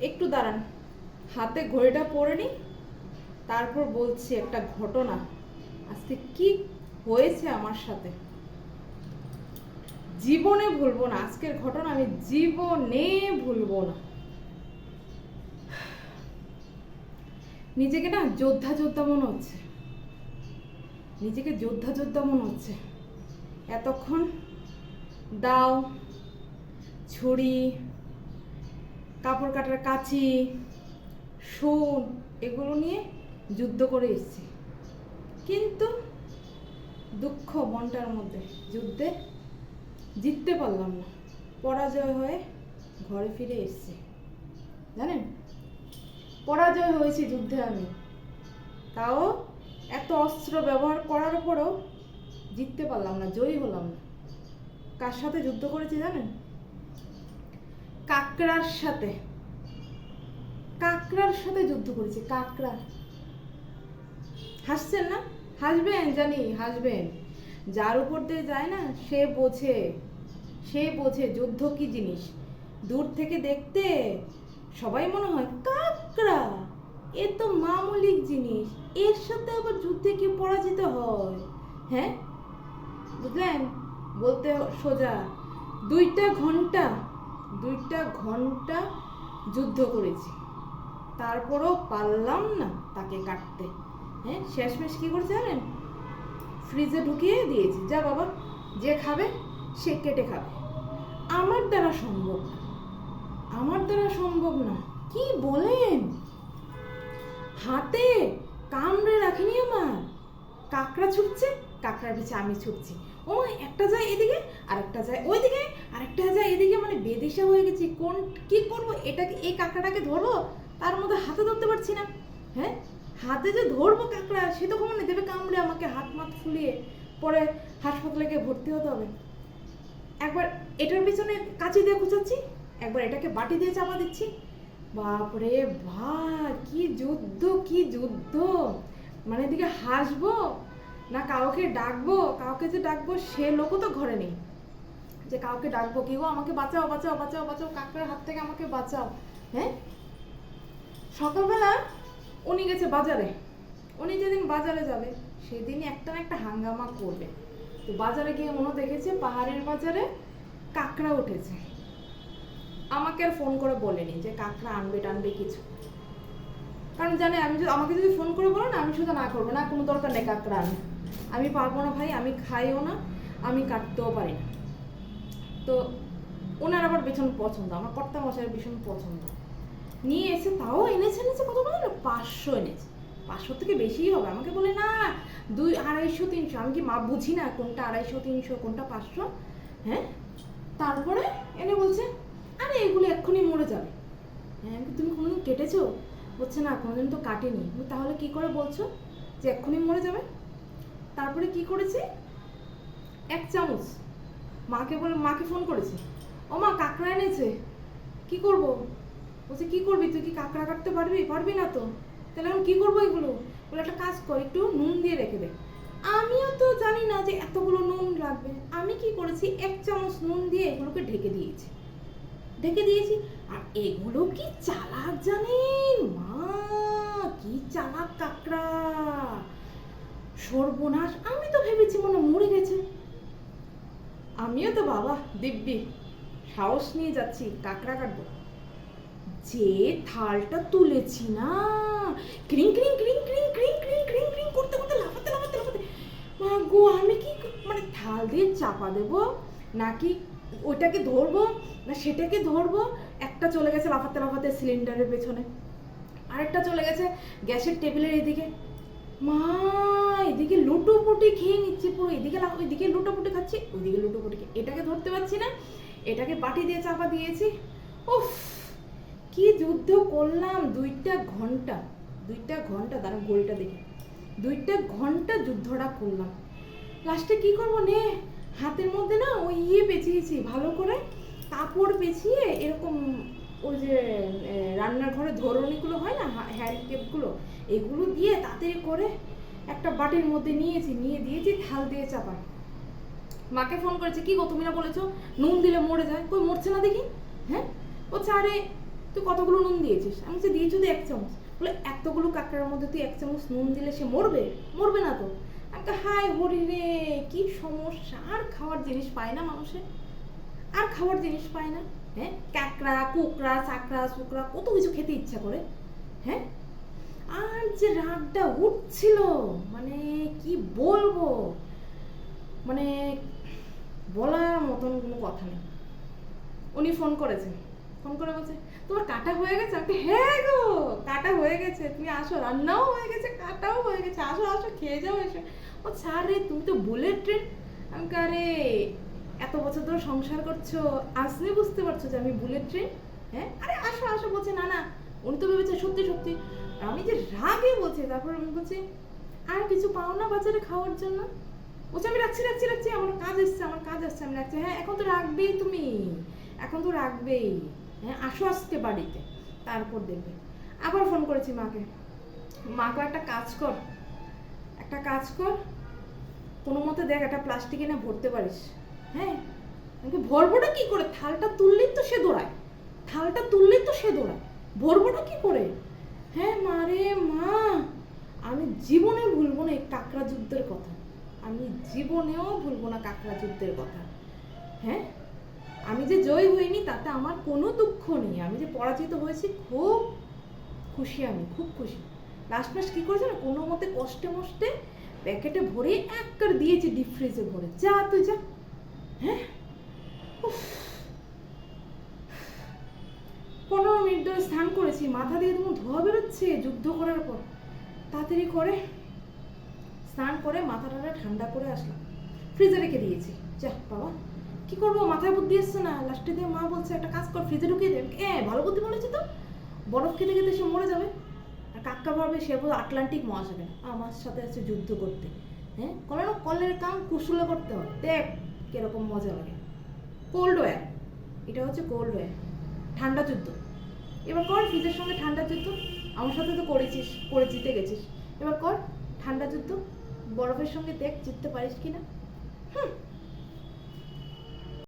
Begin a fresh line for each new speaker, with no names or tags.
একটু দাঁড়ান। হাতে ঘড়িটা পরে নি তারপর বলছি একটা ঘটনা। আজকে কি হয়েছে আমার সাথে? জীবনে ভুলবো না, আজকের ঘটনা আমি জীবনে ভুলবো না। নিজেকে না যোদ্ধা যোদ্ধা মনে হচ্ছে। নিজেকে যোদ্ধা যোদ্ধা মনে হচ্ছে। এতক্ষণ দাও, ছুরি কাপড় কাটার কাঁচি, সুন এগুলো নিয়ে যুদ্ধ করে এসেছি। কিন্তু দুঃখ মনটার মধ্যে, যুদ্ধে জিততে পারলাম না। পরাজয় হয়ে ঘরে ফিরে এসেছি। জানেন? পরাজয় হয়েছি যুদ্ধে আমি। তাও এত অস্ত্র ব্যবহার করার পরেও জিততে পারলাম না, জয়ী হলাম না। কার সাথে যুদ্ধ করেছি জানেন? কাকড়ার সাথে। কাকড়ার সাথে যুদ্ধ করেছে কাকড়া হাসছেন না? হাসবেন, জানি, হাসবেন। যার উপর দিয়ে যায় না, সে বোঝে। সে বোঝে যুদ্ধ কি জিনিস। দূর থেকে দেখতে সবাই মনে হয় কাকড়া এ তো মামুলিক জিনিস। এর সাথে আবার যুদ্ধে কি পরাজিত হয়? হ্যাঁ? বুঝলেন? বলতে সোজা, দুইটা ঘণ্টা দুইটা ঘণ্টা যুদ্ধ করেছি। তারপরও পারলাম না তাকে কাটতে। হ্যাঁ শেষমেশ কি করছে জানেন? ফ্রিজে ঢুকিয়ে দিয়েছি। যা বাবা, যে খাবে, সে কেটে খাবে। আমার দ্বারা সম্ভব না। আমার দ্বারা সম্ভব না। কি বলেন? হাতে কামড়ে রাখিনি আমার। কাকড়া ছুটছে, কাকড়ার পিছে আমি ছুটছি। ও একটা যায় এদিকে, আরেকটা যায় ওইদিকে আর একটা যায় এদিকে মানে বেদিশা হয়ে গেছি। কোন, কি করব? এটাকে, এই কাঁকড়াটাকে ধরবো? তার মধ্যে হাতে ধরতে পারছি না। হ্যাঁ? হাতে যে ধরবো কাঁকড়া, সে তো কখনো দেবে কামড়ে আমাকে হাত মাত ফুলিয়ে পরে হাসপাতালে গিয়ে ভর্তি হতে হবে। একবার এটার পিছনে কাঁচি দিয়ে খুঁচাচ্ছি। একবার এটাকে বাটি দিয়ে চাপা দিচ্ছি। বাপরে ভা কি যুদ্ধ কি যুদ্ধ! মানে এদিকে হাসবো না কাউকে ডাকবো, কাউকে যে ডাকবো, সে লোকও তো ঘরে নেই। যে কাউকে ডাকবো কি গো? আমাকে বাঁচাও বাঁচাও বাঁচাও বাঁচাও কাকড়ার হাত থেকে আমাকে বাঁচাও। হ্যাঁ? সকালবেলা উনি গেছে বাজারে। উনি যেদিন বাজারে যাবে, সেদিনই একটা না একটা হাঙ্গামা করবে। তো বাজারে গিয়ে মনে দেখেছে, পাহাড়ের বাজারে কাঁকড়া উঠেছে। আমাকে আর ফোন করে বলেনি যে কাঁকড়া আনবে টানবে কিছু। কারণ জানে, আমি যদি, আমাকে যদি ফোন করে বলো না, আমি শুধু না করব। না, কোনো দরকার নেই কাঁকড়া আনে আমি পারব না ভাই, আমি খাইও না, আমি কাটতেও পারি না। তো ওনার আবার ভীষণ পছন্দ, আমার কর্তা মশাইয়ের ভীষণ পছন্দ। নিয়ে এসে তাও এনেছে এনেছে, কত বলে পাঁচশো এনেছে। পাঁচশো থেকে বেশিই হবে। আমাকে বলে, না, দুই, আড়াইশো, তিনশো। আমি কি মা, বুঝি না কোনটা আড়াইশো, তিনশো, কোনটা পাঁচশো? হ্যাঁ? তারপরে এনে বলছে, আরে, এগুলো এক্ষুনি মরে যাবে। হ্যাঁ তুমি কোনোদিন কেটেছো? বলছে, না, কোনোদিন তো কাটেনি। তাহলে কি করে বলছো যে এক্ষুনি মরে যাবে? তারপরে কি করেছি? এক চামচ। মাকে বলে, মাকে ফোন করেছি। ও মা, কাঁকড়া এনেছে। কি করব? বলছে, কি করবি? তুই কি কাঁকড়া কাটতে পারবি? পারবি না তো। তাহলে আমি কি করব এগুলো? বলে, একটা কাজ কর, একটু নুন দিয়ে রেখে দে। আমিও তো জানি না যে এতগুলো নুন লাগবে। আমি কি করেছি? এক চামচ নুন দিয়ে এগুলোকে ঢেকে দিয়েছি। ঢেকে দিয়েছি। আর এগুলো কি চালাক জানেন? মা, কি চালাক কাকড়া! সর্বনাশ। আমি তো ভেবেছি মনে মরে গেছে। আমিও তো বাবা, দিব্যি। সাহস নিয়ে যাচ্ছি, কাঁকড়া কাটবো। যে থালটা তুলেছি না, ক্রিং ক্রিং ক্রিং ক্রিং ক্রিং ক্রিং ক্রিং ক্রিং করতে করতে লাফাতে লাফাতে লাফাতে। মা গো, আমি কি মানে থাল দিয়ে চাপা দেবো? নাকি ওইটাকে ধরবো? না সেটাকে ধরবো? একটা চলে গেছে লাফাতে লাফাতে সিলিন্ডারের পেছনে। আরেকটা চলে গেছে গ্যাসের টেবিলের এদিকে। মা, এদিকে লুটোপুটি খেয়ে নিচ্ছি পুরো। এদিকে এদিকে লুটোপুটি খাচ্ছি, ওইদিকে লুটোপুটি খেয়ে এটাকে ধরতে পারছি না। এটাকে বাটি দিয়ে চাপা দিয়েছি। উফ, কি যুদ্ধ করলাম। দুইটা ঘণ্টা দুইটা ঘণ্টা দাঁড়া গোলটা দেখে। দুইটা ঘণ্টা যুদ্ধটা করলাম। লাস্টে কি করব নে? হাতের মধ্যে না ওই ইয়ে পেঁচিয়েছি, ভালো করে। কাপড় পেঁচিয়ে এরকম ওই যে এ, রান্নাঘরে ধরনীগুলো হয় না হ্যান্ড টেপগুলো এগুলো দিয়ে তাতে করে একটা বাটির মধ্যে নিয়েছি নিয়ে দিয়েছি থাল দিয়ে চাপা। মাকে ফোন করেছে কি গো তুমি না বলেছ? নুন দিলে মরে যায়। কই মরছে না দেখি? হ্যাঁ? বলছে আরে তুই কতগুলো নুন দিয়েছিস? আমি যে দিয়েছি তো এক চামচ। বলে এতগুলো কাঁকড়ার মধ্যে তুই এক চামচ নুন দিলে সে মরবে? মরবে না তো। একটা হাই হরি রে কি সমস্যা? আর খাওয়ার জিনিস পায় না মানুষে আর খাওয়ার জিনিস পায় না। হ্যাঁ? কাঁকড়া, কুকড়া চাকড়া শুকড়া, কত কিছু খেতে ইচ্ছা করে হ্যাঁ? আর যে রাগটা উঠছিল মানে কি বলব? মানে বলার মতন কোনো কথা নেই। উনি ফোন করেছেন। ফোন করে বলছে, তোমার কাটা হয়ে গেছে? আমি হ্যাঁ গো, কাটা হয়ে গেছে। তুমি আসো, রান্নাও হয়ে গেছে, কাটাও হয়ে গেছে। আসো আসো, খেয়ে যাও এসে। ও, ছাড় রে, তুমি তো বুলেট ট্রেন আমি আরে এত বছর ধরে সংসার করছ আসলে বুঝতে পারছ যে আমি বুলেট ট্রেন হ্যাঁ? আরে আসো আসো, বলছে, না না, উনি তো ভেবেছে সত্যি সত্যি। আমি যে রাগে বলছি, তারপর আমি বলছি, আর কিছু পাও না বাজারে খাওয়ার জন্য? বলছে, আমি রাখছি রাখছি রাখছি, আমার কাজ এসছে, আমার কাজ আসছে আমি রাখছি। হ্যাঁ এখন তো রাখবেই তুমি, এখন তো রাখবেই হ্যাঁ আসো আজকে বাড়িতে। তারপর দেখবে, আবার ফোন করেছি মাকে মাকে একটা কাজ কর, একটা কাজ কর, কোনো মতে দেখ, একটা প্লাস্টিক এনে ভরতে পারিস। হ্যাঁ ভরবোটা কি করে? থালটা তুললেই তো সে দৌড়ায়। থালটা তুললেই তো সে দৌড়ায়। ভরবোটা কি করে? হ্যাঁ মা রে, মা। আমি জীবনে ভুলবো না এই কাকড়া যুদ্ধের কথা। আমি জীবনেও ভুলবো না কাকড়া যুদ্ধের কথা। হ্যাঁ আমি যে জয় হইনি তাতে আমার কোনো দুঃখ নেই। আমি যে পরাজিত হয়েছি, খুব খুশি আমি, খুব খুশি। লাস্ট মাস কী করেছে না? কোনো মতে কষ্টে মষ্টে প্যাকেটে ভরে এক দিয়েছি ডিপ ফ্রিজে ভরে। যা তুই যা। হ্যাঁ। পনেরো মিনিট ধরে স্নান করেছি, মাথা দিয়ে তোমার ধোয়া বেরোচ্ছে, যুদ্ধ করার পর। তাড়াতাড়ি করে স্নান করে মাথাটা ঠান্ডা করে আসলাম। ফ্রিজে রেখে দিয়েছি। যা, বাবা, কি করব? মাথায় বুদ্ধি এসছে না। লাস্টে দিয়ে মা বলছে, একটা কাজ কর ফ্রিজে ঢুকিয়ে দে। এ, ভালো বুদ্ধি বলেছি তো। বরফ খেতে খেতে সে মরে যাবে। আর কাক্কা ভাবে সে বলে আটলান্টিক মহাসাগরে। আমার সাথে আছে যুদ্ধ করতে। হ্যাঁ? কলে না কলের কাম কুশুলে করতে হয় দেখ কীরকম মজা লাগে। কোল্ড ওয়্যার এটা হচ্ছে কোল্ড ওয়্যার ঠান্ডা যুদ্ধ। এবার কর ফ্রিজের সঙ্গে ঠান্ডা যুদ্ধ, আমার সাথে তো করেছিস, করে জিতে গেছিস। এবার কর ঠান্ডা যুদ্ধ, বরফের সঙ্গে দেখ জিততে পারিস কিনা।